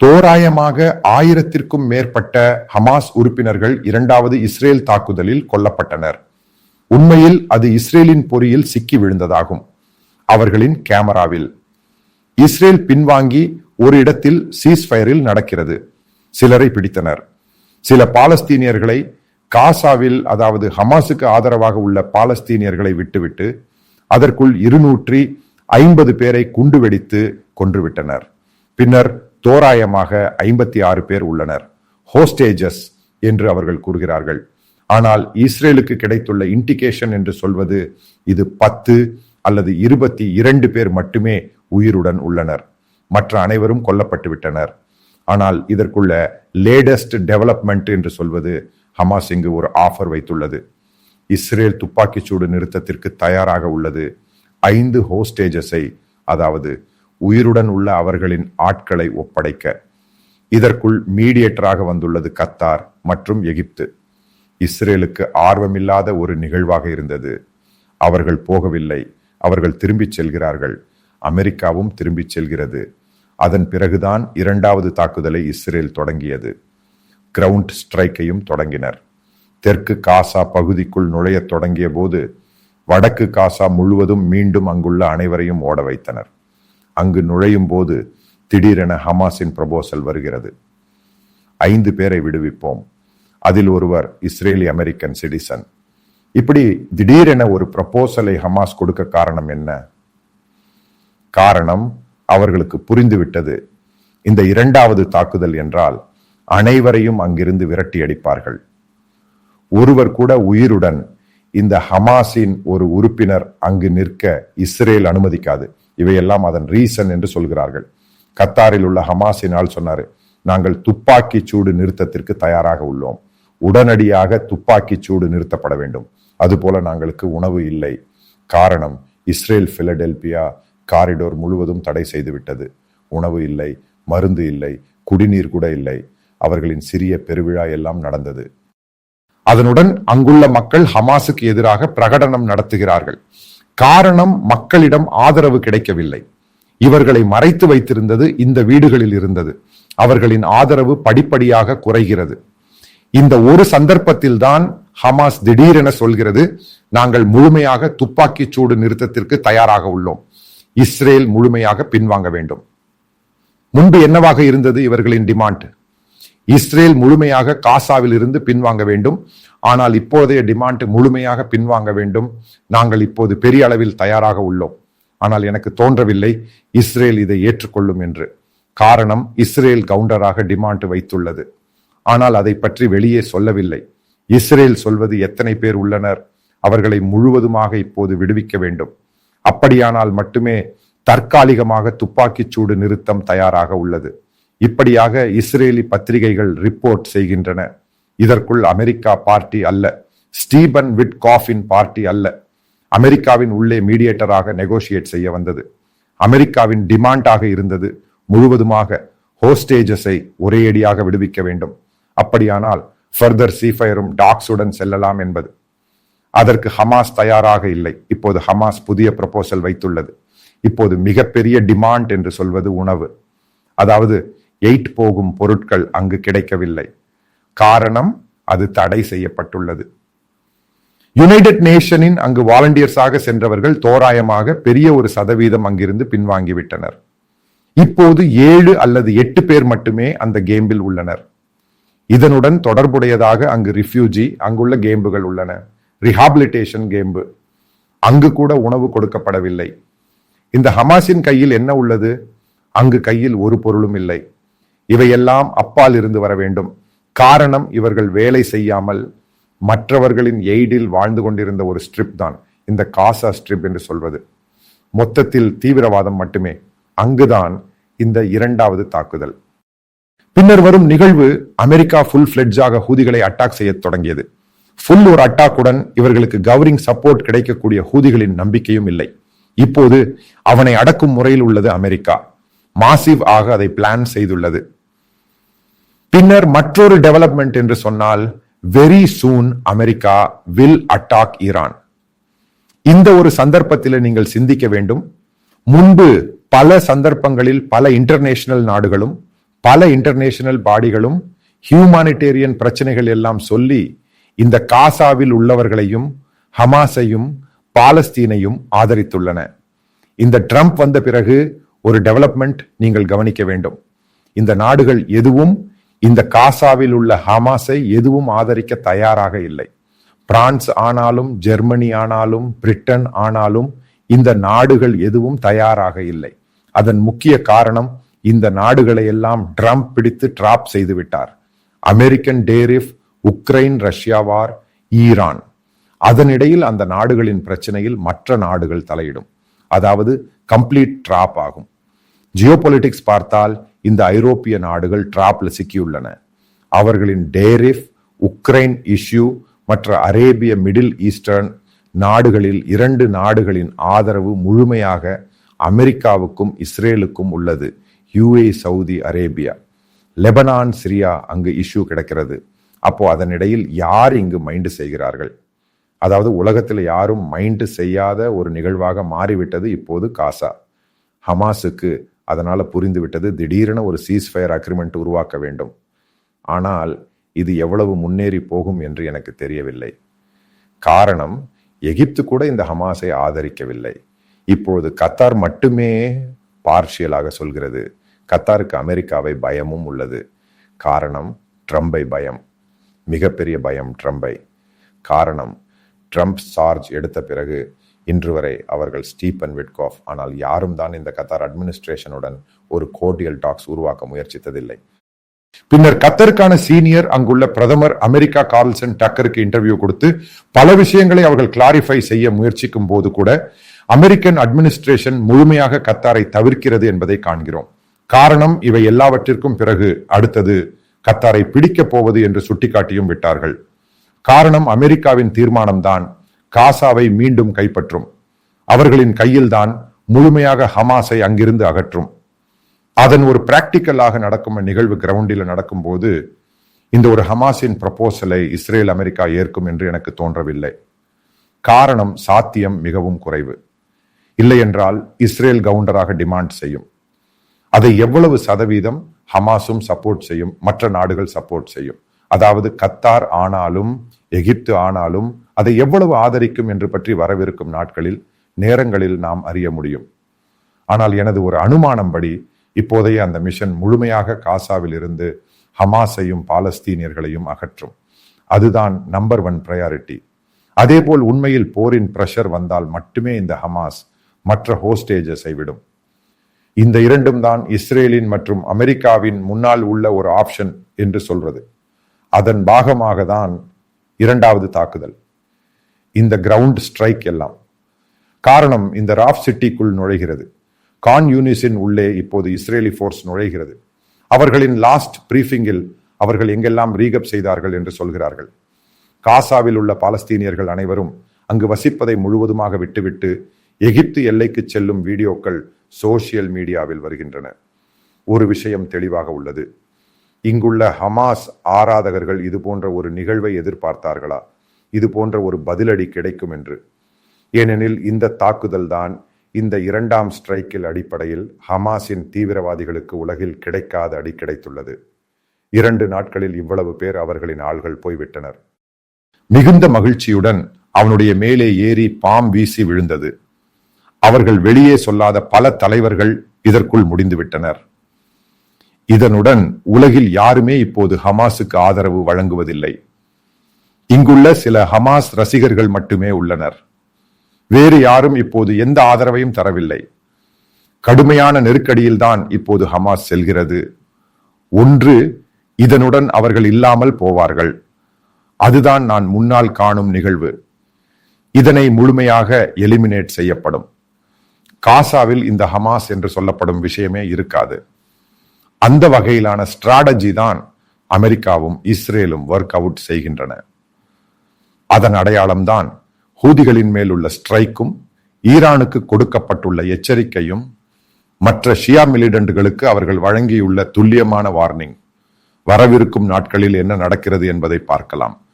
தோராயமாக ஆயிரத்திற்கும் மேற்பட்ட ஹமாஸ் உறுப்பினர்கள் இரண்டாவது இஸ்ரேல் தாக்குதலில் கொல்லப்பட்டனர். உண்மையில் அது இஸ்ரேலின் பொறியில் சிக்கி விழுந்ததாகும். அவர்களின் கேமராவில். இஸ்ரேல் பின்வாங்கி ஒரு இடத்தில் சீஸ்ஃபயரில் நடக்கிறது. சிலரை பிடித்தனர். சில பாலஸ்தீனியர்களை காசாவில் அதாவது ஹமாஸுக்கு ஆதரவாக உள்ள பாலஸ்தீனியர்களை விட்டுவிட்டு அதற்குள் இருநூற்றி ஐம்பது பேரை குண்டு வெடித்து கொன்றுவிட்டனர். பின்னர் தோராயமாக ஐம்பத்தி ஆறு பேர் உள்ளனர். ஹோஸ்டேஜஸ் என்று அவர்கள் கூறுகிறார்கள். ஆனால் இஸ்ரேலுக்கு கிடைத்துள்ள இண்டிகேஷன் என்று சொல்வது இது பத்து அல்லது இருபத்தி இரண்டு பேர் மட்டுமே உயிருடன் உள்ளனர். மற்ற அனைவரும் கொல்லப்பட்டு விட்டனர். ஆனால் இதற்குள்ள லேட்டஸ்ட் டெவலப்மெண்ட் என்று சொல்வது ஹமாஸ் இங்கு ஒரு ஆஃபர் வைத்துள்ளது. இஸ்ரேல் துப்பாக்கிச்சூடு நிறுத்தத்திற்கு தயாராக உள்ளது. ஐந்து ஹோஸ்டேஜஸை அதாவது உயிருடன் உள்ள அவர்களின் ஆட்களை ஒப்படைக்க. இதற்குள் மீடியேட்டராக வந்துள்ளது கத்தார் மற்றும் எகிப்து. இஸ்ரேலுக்கு ஆர்வமில்லாத ஒரு நிகழ்வாக இருந்தது. அவர்கள் போகவில்லை. அவர்கள் திரும்பிச் செல்கிறார்கள். அமெரிக்காவும் திரும்பிச் செல்கிறது. அதன் பிறகுதான் இரண்டாவது தாக்குதலை இஸ்ரேல் தொடங்கியது. கிரவுண்ட் ஸ்ட்ரைக்கையும் தொடங்கினர். தெற்கு காசா பகுதிக்குள் நுழையத் தொடங்கிய போது வடக்கு காசா முழுவதும் மீண்டும் அங்குள்ள அனைவரையும் ஓட வைத்தனர். அங்கு நுழையும் போது திடீரென ஹமாஸின் ப்ரபோசல் வருகிறது. ஐந்து பேரை விடுவிப்போம். அதில் ஒருவர் இஸ்ரேலி அமெரிக்கன் சிட்டிசன். இப்படி திடீரென ஒரு ப்ரப்போசலை ஹமாஸ் கொடுக்க காரணம் என்ன? காரணம் அவர்களுக்கு புரிந்துவிட்டது. இந்த இரண்டாவது தாக்குதல் என்றால் அனைவரையும் அங்கிருந்து விரட்டி அடிப்பார்கள். ஒருவர் கூட உயிருடன் இந்த ஹமாஸின் ஒரு உறுப்பினர் அங்கு நிற்க இஸ்ரேல் அனுமதிக்காது. இவையெல்லாம் அதன் ரீசன் என்று சொல்கிறார்கள். கத்தாரில் உள்ள ஹமாஸினால் சொன்னார் சொன்னாரு நாங்கள் துப்பாக்கி சூடு நிறுத்தத்திற்கு தயாராக உள்ளோம். உடனடியாக துப்பாக்கி சூடு நிறுத்தப்பட வேண்டும். அதுபோல நாங்களுக்கு உணவு இல்லை. காரணம் இஸ்ரேல் பிலடெல்பியா காரிடோர் முழுவதும் தடை செய்துவிட்டது உணவு இல்லை மருந்து இல்லை குடிநீர் கூட இல்லை. அவர்களின் சிறிய பெருவிழா எல்லாம் நடந்தது. அதனுடன் அங்குள்ள மக்கள் ஹமாஸுக்கு எதிராக பிரகடனம் நடத்துகிறார்கள். காரணம் மக்களிடம் ஆதரவு கிடைக்கவில்லை. இவர்களை மறைத்து வைத்திருந்தது இந்த வீடுகளில் இருந்தது. அவர்களின் ஆதரவு படிப்படியாக குறைகிறது. இந்த ஒரு சந்தர்ப்பத்தில் தான் ஹமாஸ் திடீரென சொல்கிறது நாங்கள் முழுமையாக துப்பாக்கி சூடு நிறுத்தத்திற்கு தயாராக உள்ளோம். இஸ்ரேல் முழுமையாக பின்வாங்க வேண்டும். முன்பு என்னவாக இருந்தது இவர்களின் டிமாண்ட்? இஸ்ரேல் முழுமையாக காசாவில் இருந்து பின்வாங்க வேண்டும். ஆனால் இப்போதைய டிமாண்ட் முழுமையாக பின்வாங்க வேண்டும். நாங்கள் இப்போது பெரிய அளவில் தயாராக உள்ளோம். ஆனால் எனக்கு தோன்றவில்லை இஸ்ரேல் இதை ஏற்றுக்கொள்ளும் என்று. காரணம் இஸ்ரேல் கவுண்டராக டிமாண்ட் வைத்துள்ளது. ஆனால் அதை பற்றி வெளியே சொல்லவில்லை. இஸ்ரேல் சொல்வது எத்தனை பேர் உள்ளனர் அவர்களை முழுவதுமாக இப்போது விடுவிக்க வேண்டும். அப்படியானால் மட்டுமே தற்காலிகமாக துப்பாக்கிச் சூடு நிறுத்தம் தயாராக உள்ளது. இப்படியாக இஸ்ரேலி பத்திரிகைகள் ரிப்போர்ட் செய்கின்றன. இதற்குள் அமெரிக்கா பார்ட்டி அல்ல ஸ்டீபன் விட் காஃபின் பார்ட்டி அல்ல. அமெரிக்காவின் உள்ளே மீடியேட்டராக நெகோசியேட் செய்ய வந்தது. அமெரிக்காவின் டிமாண்டாக இருந்தது. முழுவதுமாக ஹோஸ்டேஜஸை ஒரேயடியாக விடுவிக்க வேண்டும். அப்படியானால் ஃபர்தர் சீஃபயரும் டாக்ஸுடன் செல்லலாம் என்பது. அதற்கு ஹமாஸ் தயாராக இல்லை. இப்போது ஹமாஸ் புதிய ப்ரப்போசல் வைத்துள்ளது. இப்போது மிகப்பெரிய டிமாண்ட் என்று சொல்வது உணவு. அதாவது எயிட் போகும் பொருட்கள் அங்கு கிடைக்கவில்லை. காரணம் அது தடை செய்யப்பட்டுள்ளது. யுனைடெட் நேஷனின் அங்கு வாலண்டியர்ஸாக சென்றவர்கள் தோராயமாக பெரிய ஒரு சதவீதம் அங்கிருந்து பின்வாங்கிவிட்டனர். இப்போது ஏழு அல்லது எட்டு பேர் மட்டுமே அந்த கேம்பில் உள்ளனர். இதனுடன் தொடர்புடையதாக அங்கு ரிஃப்யூஜி அங்குள்ள கேம்புகள் உள்ளன. Rehabilitation camp. அங்கு கூட உணவு கொடுக்கப்படவில்லை. இந்த ஹமாஸின் கையில் என்ன உள்ளது? அங்கு கையில் ஒரு பொருளும் இல்லை. இவையெல்லாம் அப்பால் இருந்து வர வேண்டும். காரணம் இவர்கள் வேலை செய்யாமல் மற்றவர்களின் எய்டில் வாழ்ந்து கொண்டிருந்த ஒரு ஸ்ட்ரிப் தான். இந்த காசா ஸ்ட்ரிப் என்று சொல்வது. மொத்தத்தில் தீவிரவாதம் மட்டுமே. அங்குதான் இந்த இரண்டாவது தாக்குதல். பின்னர் வரும் நிகழ்வு அமெரிக்கா ஃபுல் ஃபிளட்ஜாக ஹூதிகளை அட்டாக் செய்ய தொடங்கியது. ஃபுல் ஒரு அட்டாக்குடன் இவர்களுக்கு கவரிங் சப்போர்ட் கிடைக்கக்கூடிய ஹூதிகளின் நம்பிக்கையும் இல்லை. இப்போது அவனை அடக்கும் முறையில் உள்ளது அமெரிக்கா. மாசிவ் ஆக அதை பிளான் செய்துள்ளது. பின்னர் மற்றொரு டெவலப்மெண்ட் என்று சொன்னால் very soon America will attack Iran இந்த ஒரு சந்தர்ப்பத்தில் நீங்கள் சிந்திக்க வேண்டும். முன்பு பல சந்தர்ப்பங்களில் பல இன்டர்நேஷனல் நாடுகளும் பல இன்டர்நேஷனல் பாடிகளும் ஹியூமானிட்டேரியன் பிரச்சனைகள் எல்லாம் சொல்லி இந்த காசாவில் உள்ளவர்களையும் ஹமாஸையும் பாலஸ்தீனையும் ஆதரித்துள்ளன. இந்த ட்ரம்ப் வந்த பிறகு ஒரு டெவலப்மெண்ட் நீங்கள் கவனிக்க வேண்டும். இந்த நாடுகள் எதுவும் இந்த காசாவில் உள்ள ஹமாஸை எதுவும் ஆதரிக்க தயாராக இல்லை. பிரான்ஸ் ஆனாலும் ஜெர்மனி ஆனாலும் பிரிட்டன் ஆனாலும் இந்த நாடுகள் எதுவும் தயாராக இல்லை. அதன் முக்கிய காரணம் இந்த நாடுகளை எல்லாம் ட்ரம்ப் பிடித்து டிராப் செய்து விட்டார். American tariff Ukraine Russia war Iran. அதனிடையில் அந்த நாடுகளின் பிரச்சனையில் மற்ற நாடுகள் தலையிடும். அதாவது கம்ப்ளீட் டிராப் ஆகும். ஜியோபொலிட்டிக்ஸ் பார்த்தால் இந்த ஐரோப்பிய நாடுகள் டிராப்ல சிக்கியுள்ளன. அவர்களின் டேரிஃப் உக்ரைன் இஷ்யூ மற்ற அரேபிய மிடில் ஈஸ்டர்ன் நாடுகளில் இரண்டு நாடுகளின் ஆதரவு முழுமையாக அமெரிக்காவுக்கும் இஸ்ரேலுக்கும் உள்ளது. UA Saudi Arabia. Lebanon Syria அங்கு இஷ்யூ கிடக்கிறது. அப்போ அதனிடையில் யார் இங்கு மைண்டு செய்கிறார்கள்? அதாவது உலகத்தில் யாரும் மைண்டு செய்யாத ஒரு நிகழ்வாக மாறிவிட்டது இப்போது காசா. ஹமாஸுக்கு அதனால் புரிந்துவிட்டது. திடீரென ஒரு சீஸ்ஃபயர் அக்ரிமெண்ட் உருவாக்க வேண்டும். ஆனால் இது எவ்வளவு முன்னேறி போகும் என்று எனக்கு தெரியவில்லை. காரணம் எகிப்து கூட இந்த ஹமாஸை ஆதரிக்கவில்லை. இப்பொழுது கத்தார் மட்டுமே பார்ஷியலாக சொல்கிறது. கத்தாருக்கு அமெரிக்காவை பயமும் உள்ளது. காரணம் ட்ரம்பை பயம். மிகப்பெரிய பயம் ட்ரம்பை. காரணம் ட்ரம்ப் சார்ஜ் எடுத்த பிறகு இன்று வரை அவர்கள் ஸ்டீபன் விட்காஃப். ஆனால் யாரும் தான் இந்த கத்தார் அட்மினிஸ்ட்ரேஷனுடன் ஒரு கோர்டியல் டாக்ஸ் உருவாக்க முயற்சித்ததில்லை. பின்னர் கத்தருக்கான சீனியர் அங்குள்ள பிரதமர் அமெரிக்கா கார்ல்சன் டக்கருக்கு இன்டர்வியூ கொடுத்து பல விஷயங்களை அவர்கள் கிளாரிஃபை செய்ய முயற்சிக்கும் போது கூட அமெரிக்கன் அட்மினிஸ்ட்ரேஷன் முழுமையாக கத்தாரை தவிர்க்கிறது என்பதை காண்கிறோம். காரணம் இவை எல்லாவற்றிற்கும் பிறகு அடுத்தது கத்தாரை பிடிக்கப் போவது என்று சுட்டிக்காட்டியும் விட்டார்கள். காரணம் அமெரிக்காவின் தீர்மானம்தான். காசாவை மீண்டும் கைப்பற்றும். அவர்களின் கையில்தான் முழுமையாக ஹமாஸை அங்கிருந்து அகற்றும். அதன் ஒரு பிராக்டிக்கலாக நடக்கும் நிகழ்வு கிரவுண்டில் நடக்கும்போது இந்த ஒரு ஹமாஸின் ப்ரப்போசலை இஸ்ரேல் அமெரிக்கா ஏற்கும் என்று எனக்கு தோன்றவில்லை. காரணம் சாத்தியம் மிகவும் குறைவு. இல்லை என்றால் இஸ்ரேல் கவுண்டராக டிமாண்ட் செய்யும். அதை எவ்வளவு சதவீதம் ஹமாஸும் சப்போர்ட் செய்யும் மற்ற நாடுகள் சப்போர்ட் செய்யும். அதாவது கத்தார் ஆனாலும் எகிப்து ஆனாலும் அதை எவ்வளவு ஆதரிக்கும் என்று பற்றி வரவிருக்கும் நாட்களில் நேரங்களில் நாம் அறிய முடியும். ஆனால் எனது ஒரு அனுமானம் படி இப்போதைய அந்த மிஷன் முழுமையாக காசாவில் இருந்து ஹமாஸையும் பாலஸ்தீனியர்களையும் அகற்றும். அதுதான் நம்பர் ஒன் ப்ரையாரிட்டி அதேபோல் உண்மையில் போரின் பிரஷர் வந்தால் மட்டுமே இந்த ஹமாஸ் மற்ற ஹோஸ்டேஜஸை விடும். இந்த இரண்டும் தான் இஸ்ரேலின் மற்றும் அமெரிக்காவின் முன்னால் உள்ள ஒரு ஆப்ஷன் என்று சொல்றது. அதன் பாகமாக தான் இரண்டாவது தாக்குதல். இந்த கிரவுண்ட் ஸ்ட்ரைக் எல்லாம். காரணம் இந்த ராஃப் சிட்டிக்குள் நுழைகிறது. கான் யூனிஸின் உள்ளே இப்போது இஸ்ரேலி ஃபோர்ஸ் நுழைகிறது. அவர்களின் லாஸ்ட் பிரீஃபிங்கில் அவர்கள் எங்கெல்லாம் ரீகப் செய்தார்கள் என்று சொல்கிறார்கள். காசாவில் உள்ள பாலஸ்தீனியர்கள் அனைவரும் அங்கு வசிப்பதை முழுவதுமாக விட்டுவிட்டு எகிப்து எல்லைக்கு செல்லும் வீடியோக்கள் சோசியல் மீடியாவில் வருகின்றன. ஒரு விஷயம் தெளிவாக உள்ளது. இங்குள்ள ஹமாஸ் ஆராதகர்கள் இது போன்ற ஒரு நிகழ்வை எதிர்பார்த்தார்களா? இது போன்ற ஒரு பதிலடி கிடைக்கும் என்று. ஏனெனில் இந்த தாக்குதல் தான் இந்த இரண்டாம் ஸ்ட்ரைக்கில் அடிப்படையில் ஹமாஸின் தீவிரவாதிகளுக்கு உலகில் கிடைக்காத அடி கிடைத்துள்ளது. இரண்டு நாட்களில் இவ்வளவு பேர் அவர்களின் ஆள்கள் போய்விட்டனர். மிகுந்த மகிழ்ச்சியுடன் அவனுடைய மேலே ஏறி பாம் வீசி விழுந்தது. அவர்கள் வெளியே சொல்லாத பல தலைவர்கள் இதற்குள் முடிந்துவிட்டனர். இதனுடன் உலகில் யாருமே இப்போது ஹமாஸுக்கு ஆதரவு வழங்குவதில்லை. இங்குள்ள சில ஹமாஸ் ரசிகர்கள் மட்டுமே உள்ளனர். வேறு யாரும் இப்போது எந்த ஆதரவையும் தரவில்லை. கடுமையான நெருக்கடியில் தான் இப்போது ஹமாஸ் செல்கிறது. ஒன்று இதனுடன் அவர்கள் இல்லாமல் போவார்கள். அதுதான் நான் முன்னால் காணும் நிகழ்வு. இதனை முழுமையாக எலிமினேட் செய்யப்படும். காசாவில் இந்த ஹமாஸ் என்று சொல்லப்படும் விஷயமே இருக்காது. அந்த வகையிலான ஸ்ட்ராட்டஜி தான் அமெரிக்காவும் இஸ்ரேலும் ஒர்க் அவுட் செய்கின்றன. அதன் அடையாளம்தான் ஹூதிகளின் மேல் உள்ள ஸ்ட்ரைக்கும் ஈரானுக்கு கொடுக்கப்பட்டுள்ள எச்சரிக்கையும் மற்ற ஷியா மிலிடண்டுகளுக்கு அவர்கள் வழங்கியுள்ள துல்லியமான வார்னிங். வரவிருக்கும் நாட்களில் என்ன நடக்கிறது என்பதை பார்க்கலாம்.